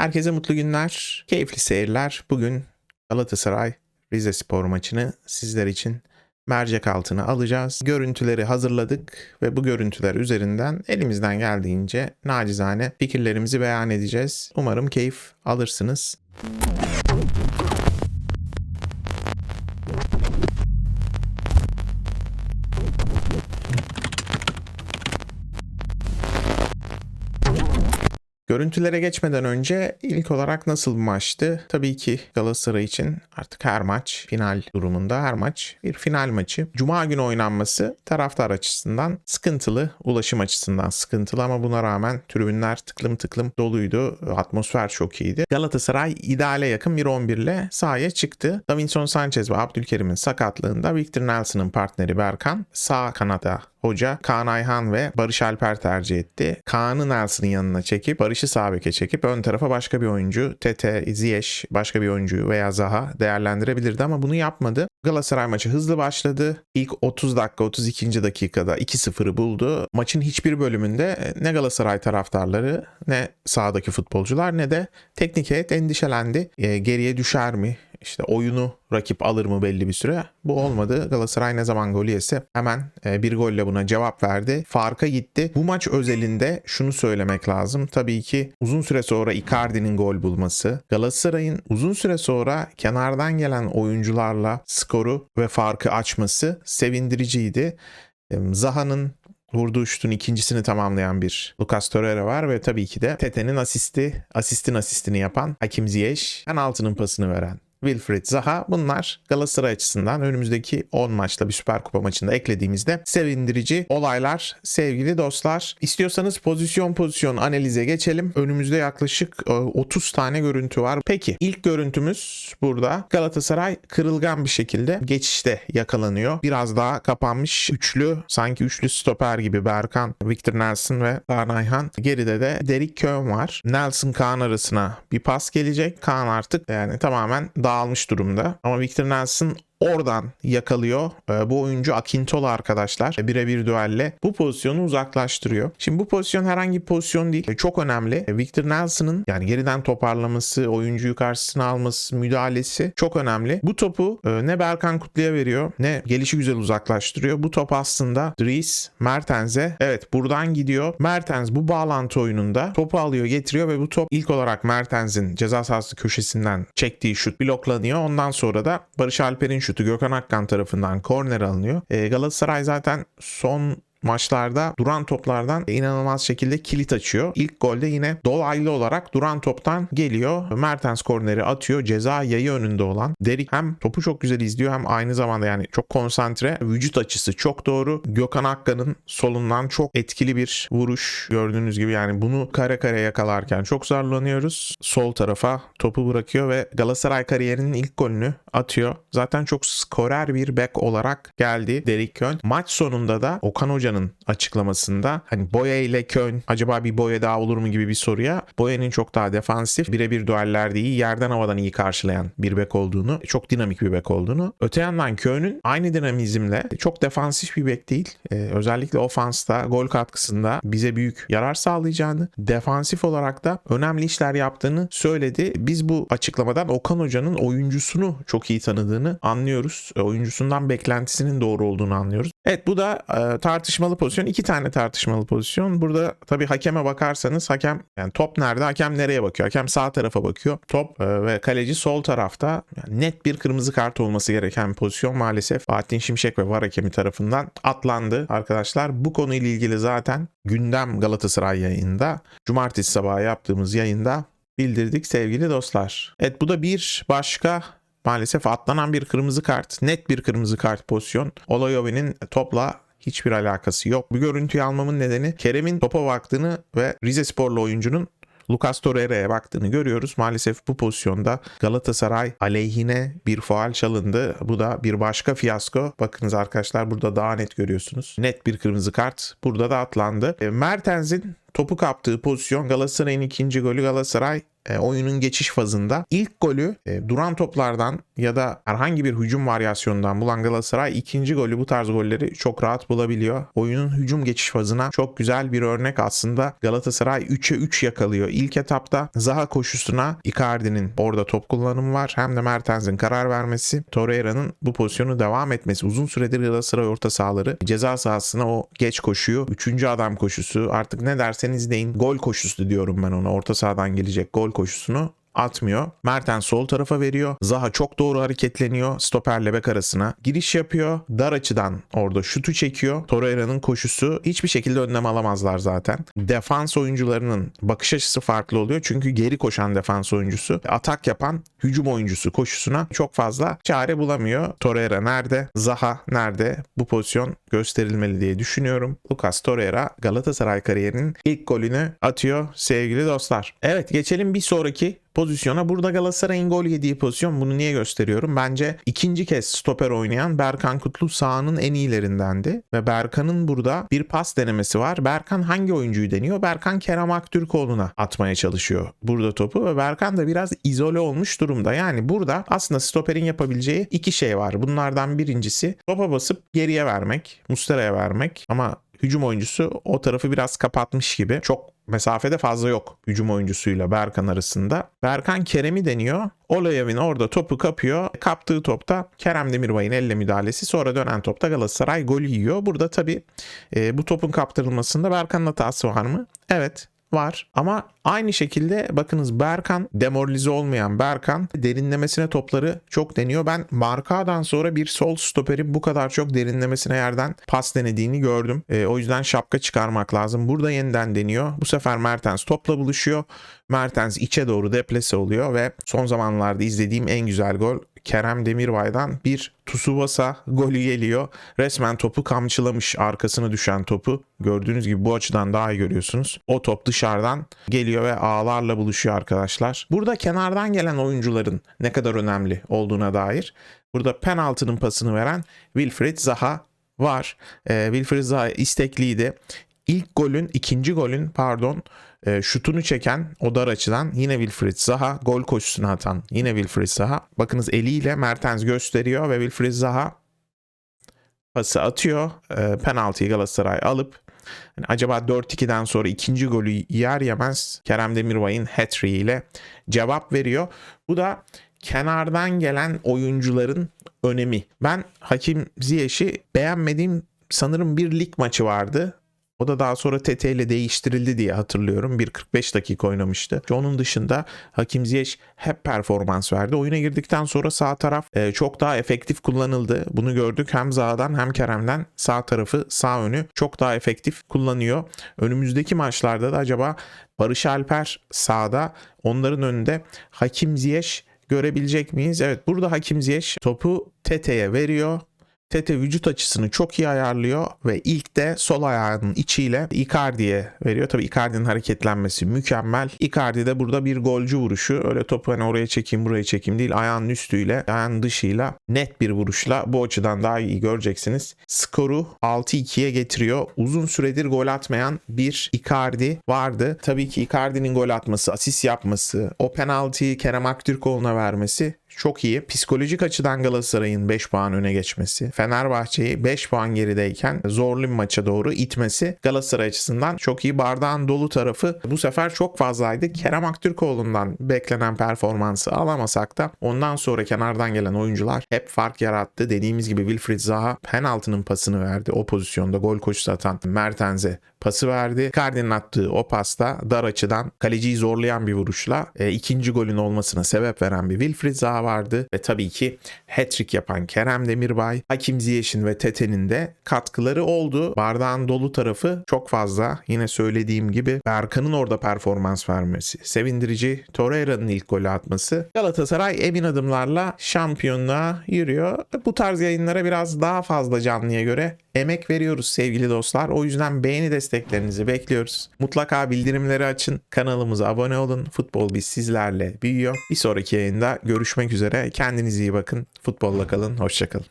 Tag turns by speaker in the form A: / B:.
A: Herkese mutlu günler, keyifli seyirler. Bugün Galatasaray Rize Spor maçını sizler için mercek altına alacağız. Görüntüleri hazırladık ve bu görüntüler üzerinden elimizden geldiğince nacizane fikirlerimizi beyan edeceğiz. Umarım keyif alırsınız. Görüntülere geçmeden önce ilk olarak nasıl bir maçtı? Tabii ki Galatasaray için artık her maç final durumunda her maç bir final maçı. Cuma günü oynanması taraftar açısından sıkıntılı, ulaşım açısından sıkıntılı ama buna rağmen tribünler tıklım tıklım doluydu. Atmosfer çok iyiydi. Galatasaray ideale yakın bir 11 ile sahaya çıktı. Davinson Sanchez ve Abdülkerim'in sakatlığında Victor Nelson'ın partneri Berkan sağ kanada hoca Kaan Ayhan ve Barış Alper tercih etti. Kaan'ı Nelson'ın yanına çekip Barış'ı sağ beke çekip ön tarafa başka bir oyuncu Tete, Ziyech başka bir oyuncu veya Zaha değerlendirebilirdi ama bunu yapmadı. Galatasaray maçı hızlı başladı. İlk 30 dakika 32. dakikada 2-0'ı buldu. Maçın hiçbir bölümünde ne Galatasaray taraftarları ne sahadaki futbolcular ne de teknik heyet endişelendi. E, geriye düşer mi? İşte oyunu rakip alır mı belli bir süre. Bu olmadı. Galatasaray ne zaman gol yese hemen e, bir golle buna cevap verdi. Farka gitti. Bu maç özelinde şunu söylemek lazım. Tabii ki uzun süre sonra Icardi'nin gol bulması, Galatasaray'ın uzun süre sonra kenardan gelen oyuncularla skoru ve farkı açması sevindiriciydi. Zaha'nın vurduğu şutun ikincisini tamamlayan bir Lucas Torreira var ve tabii ki de Tete'nin asisti, asistin asistini yapan Hakim Ziyech, penaltının pasını veren Wilfried Zaha bunlar Galatasaray açısından önümüzdeki 10 maçta bir Süper Kupa maçında eklediğimizde sevindirici olaylar sevgili dostlar. İstiyorsanız pozisyon pozisyon analize geçelim. Önümüzde yaklaşık e, 30 tane görüntü var. Peki ilk görüntümüz burada. Galatasaray kırılgan bir şekilde geçişte yakalanıyor. Biraz daha kapanmış üçlü sanki üçlü stoper gibi Berkan, Victor Nelson ve Kaan Ayhan. Geride de Derek Köhn var. Nelson Kaan arasına bir pas gelecek. Kaan artık yani tamamen dağılmış durumda. Ama Victor Nelson oradan yakalıyor. Ee, Bu oyuncu Akintola arkadaşlar. Birebir düelle bu pozisyonu uzaklaştırıyor. Şimdi bu pozisyon herhangi bir pozisyon değil. Çok önemli. Victor Nelson'ın yani geriden toparlaması, oyuncuyu karşısına alması, müdahalesi çok önemli. Bu topu e, ne Berkan Kutlu'ya veriyor ne gelişi güzel uzaklaştırıyor. Bu top aslında Dries Mertens'e evet buradan gidiyor. Mertens bu bağlantı oyununda topu alıyor getiriyor ve bu top ilk olarak Mertens'in ceza sahası köşesinden çektiği şut bloklanıyor. Ondan sonra da Barış Alper'in şutu Gökhan Akkan tarafından korner alınıyor. E, Galatasaray zaten son maçlarda duran toplardan inanılmaz şekilde kilit açıyor. İlk golde yine dolaylı olarak duran toptan geliyor. Mertens korneri atıyor. Ceza yayı önünde olan Derik hem topu çok güzel izliyor hem aynı zamanda yani çok konsantre. Vücut açısı çok doğru. Gökhan Akkan'ın solundan çok etkili bir vuruş gördüğünüz gibi yani bunu kare kare yakalarken çok zorlanıyoruz. Sol tarafa topu bırakıyor ve Galatasaray kariyerinin ilk golünü atıyor. Zaten çok skorer bir bek olarak geldi Derik Kön. Maç sonunda da Okan Hoca Hoca'nın açıklamasında hani Boya ile Köln acaba bir Boya daha olur mu gibi bir soruya Boya'nın çok daha defansif birebir duellerde iyi yerden havadan iyi karşılayan bir bek olduğunu çok dinamik bir bek olduğunu öte yandan Köln'ün aynı dinamizmle çok defansif bir bek değil ee, özellikle ofansta gol katkısında bize büyük yarar sağlayacağını defansif olarak da önemli işler yaptığını söyledi. Biz bu açıklamadan Okan Hoca'nın oyuncusunu çok iyi tanıdığını anlıyoruz. E, oyuncusundan beklentisinin doğru olduğunu anlıyoruz. Evet bu da e, tartışmalı pozisyon. iki tane tartışmalı pozisyon. Burada tabii hakeme bakarsanız hakem yani top nerede? Hakem nereye bakıyor? Hakem sağ tarafa bakıyor. Top e, ve kaleci sol tarafta. Yani net bir kırmızı kart olması gereken pozisyon maalesef Fatih Şimşek ve VAR hakemi tarafından atlandı arkadaşlar. Bu konuyla ilgili zaten gündem Galatasaray yayında cumartesi sabahı yaptığımız yayında bildirdik sevgili dostlar. Evet bu da bir başka maalesef atlanan bir kırmızı kart. Net bir kırmızı kart pozisyon. Olayovi'nin topla hiçbir alakası yok. Bu görüntüyü almamın nedeni Kerem'in topa baktığını ve Rize Sporlu oyuncunun Lucas Torreira'ya baktığını görüyoruz. Maalesef bu pozisyonda Galatasaray aleyhine bir faal çalındı. Bu da bir başka fiyasko. Bakınız arkadaşlar burada daha net görüyorsunuz. Net bir kırmızı kart burada da atlandı. E, Mertens'in topu kaptığı pozisyon Galatasaray'ın ikinci golü Galatasaray e, oyunun geçiş fazında ilk golü e, duran toplardan ya da herhangi bir hücum varyasyonundan bulan Galatasaray ikinci golü bu tarz golleri çok rahat bulabiliyor. Oyunun hücum geçiş fazına çok güzel bir örnek aslında Galatasaray 3'e 3 yakalıyor. İlk etapta Zaha koşusuna Icardi'nin orada top kullanımı var. Hem de Mertens'in karar vermesi, Torreira'nın bu pozisyonu devam etmesi. Uzun süredir Galatasaray orta sahaları ceza sahasına o geç koşuyu, üçüncü adam koşusu artık ne derseniz deyin gol koşusu diyorum ben ona. Orta sahadan gelecek gol koşusunu atmıyor. Mertens sol tarafa veriyor. Zaha çok doğru hareketleniyor. Stoperle bek arasına giriş yapıyor. Dar açıdan orada şutu çekiyor. Torreira'nın koşusu hiçbir şekilde önlem alamazlar zaten. Defans oyuncularının bakış açısı farklı oluyor. Çünkü geri koşan defans oyuncusu atak yapan hücum oyuncusu koşusuna çok fazla çare bulamıyor. Torreira nerede? Zaha nerede? Bu pozisyon gösterilmeli diye düşünüyorum. Lucas Torreira Galatasaray kariyerinin ilk golünü atıyor sevgili dostlar. Evet geçelim bir sonraki pozisyona. Burada Galatasaray'ın gol yediği pozisyon bunu niye gösteriyorum? Bence ikinci kez stoper oynayan Berkan Kutlu sahanın en iyilerindendi. Ve Berkan'ın burada bir pas denemesi var. Berkan hangi oyuncuyu deniyor? Berkan Kerem Aktürkoğlu'na atmaya çalışıyor burada topu ve Berkan da biraz izole olmuş durumda. Yani burada aslında stoperin yapabileceği iki şey var. Bunlardan birincisi topa basıp geriye vermek, Muslera'ya vermek ama hücum oyuncusu o tarafı biraz kapatmış gibi. Çok mesafede fazla yok hücum oyuncusuyla Berkan arasında. Berkan Kerem'i deniyor. Olayev'in orada topu kapıyor. Kaptığı topta Kerem Demirbay'ın elle müdahalesi. Sonra dönen topta Galatasaray golü yiyor. Burada tabii e, bu topun kaptırılmasında Berkan'ın hatası var mı? Evet var. Ama aynı şekilde bakınız Berkan demoralize olmayan Berkan derinlemesine topları çok deniyor. Ben Marka'dan sonra bir sol stoperin bu kadar çok derinlemesine yerden pas denediğini gördüm. E, o yüzden şapka çıkarmak lazım. Burada yeniden deniyor. Bu sefer Mertens topla buluşuyor. Mertens içe doğru deplese oluyor ve son zamanlarda izlediğim en güzel gol Kerem Demirbay'dan bir Tsubasa golü geliyor. Resmen topu kamçılamış arkasına düşen topu. Gördüğünüz gibi bu açıdan daha iyi görüyorsunuz. O top dışarıdan geliyor ve ağlarla buluşuyor arkadaşlar. Burada kenardan gelen oyuncuların ne kadar önemli olduğuna dair. Burada penaltının pasını veren Wilfried Zaha var. Ee, Wilfried Zaha istekliydi. İlk golün, ikinci golün pardon e, şutunu çeken o dar açıdan yine Wilfried Zaha gol koşusunu atan yine Wilfried Zaha. Bakınız eliyle Mertens gösteriyor ve Wilfried Zaha pası atıyor. E, penaltıyı Galatasaray alıp yani acaba 4-2'den sonra ikinci golü yer yemez Kerem Demirbay'ın hat ile cevap veriyor. Bu da kenardan gelen oyuncuların önemi. Ben Hakim Ziyech'i beğenmediğim sanırım bir lig maçı vardı. O da daha sonra TT ile değiştirildi diye hatırlıyorum. Bir 45 dakika oynamıştı. Onun dışında Hakim Ziyech hep performans verdi. Oyuna girdikten sonra sağ taraf e, çok daha efektif kullanıldı. Bunu gördük hem Zaha'dan hem Kerem'den sağ tarafı sağ önü çok daha efektif kullanıyor. Önümüzdeki maçlarda da acaba Barış Alper sağda onların önünde Hakim Ziyech görebilecek miyiz? Evet burada Hakim Ziyech topu Tete'ye veriyor. Tete vücut açısını çok iyi ayarlıyor ve ilk de sol ayağının içiyle Icardi'ye veriyor. Tabii Icardi'nin hareketlenmesi mükemmel. Icardi de burada bir golcü vuruşu. Öyle topu hani oraya çekeyim buraya çekeyim değil. Ayağının üstüyle, ayağının dışıyla net bir vuruşla bu açıdan daha iyi göreceksiniz. Skoru 6-2'ye getiriyor. Uzun süredir gol atmayan bir Icardi vardı. Tabii ki Icardi'nin gol atması, asist yapması, o penaltıyı Kerem Aktürkoğlu'na vermesi çok iyi. Psikolojik açıdan Galatasaray'ın 5 puan öne geçmesi, Fenerbahçe'yi 5 puan gerideyken zorlu bir maça doğru itmesi Galatasaray açısından çok iyi. Bardağın dolu tarafı bu sefer çok fazlaydı. Kerem Aktürkoğlu'ndan beklenen performansı alamasak da ondan sonra kenardan gelen oyuncular hep fark yarattı. Dediğimiz gibi Wilfried Zaha penaltının pasını verdi. O pozisyonda gol koşusu atan Mertens'e pası verdi. Cardin'in attığı o pasta dar açıdan kaleciyi zorlayan bir vuruşla e, ikinci golün olmasına sebep veren bir Wilfried Zaha vardı ve tabii ki hat-trick yapan Kerem Demirbay, Hakim Ziyech'in ve Tete'nin de katkıları oldu. Bardağın dolu tarafı çok fazla. Yine söylediğim gibi Berkan'ın orada performans vermesi, sevindirici Torreira'nın ilk golü atması. Galatasaray emin adımlarla şampiyonluğa yürüyor. Bu tarz yayınlara biraz daha fazla canlıya göre emek veriyoruz sevgili dostlar. O yüzden beğeni desteklerinizi bekliyoruz. Mutlaka bildirimleri açın. Kanalımıza abone olun. Futbol biz sizlerle büyüyor. Bir sonraki yayında görüşmek üzere. Kendinize iyi bakın. Futbolla kalın. Hoşçakalın.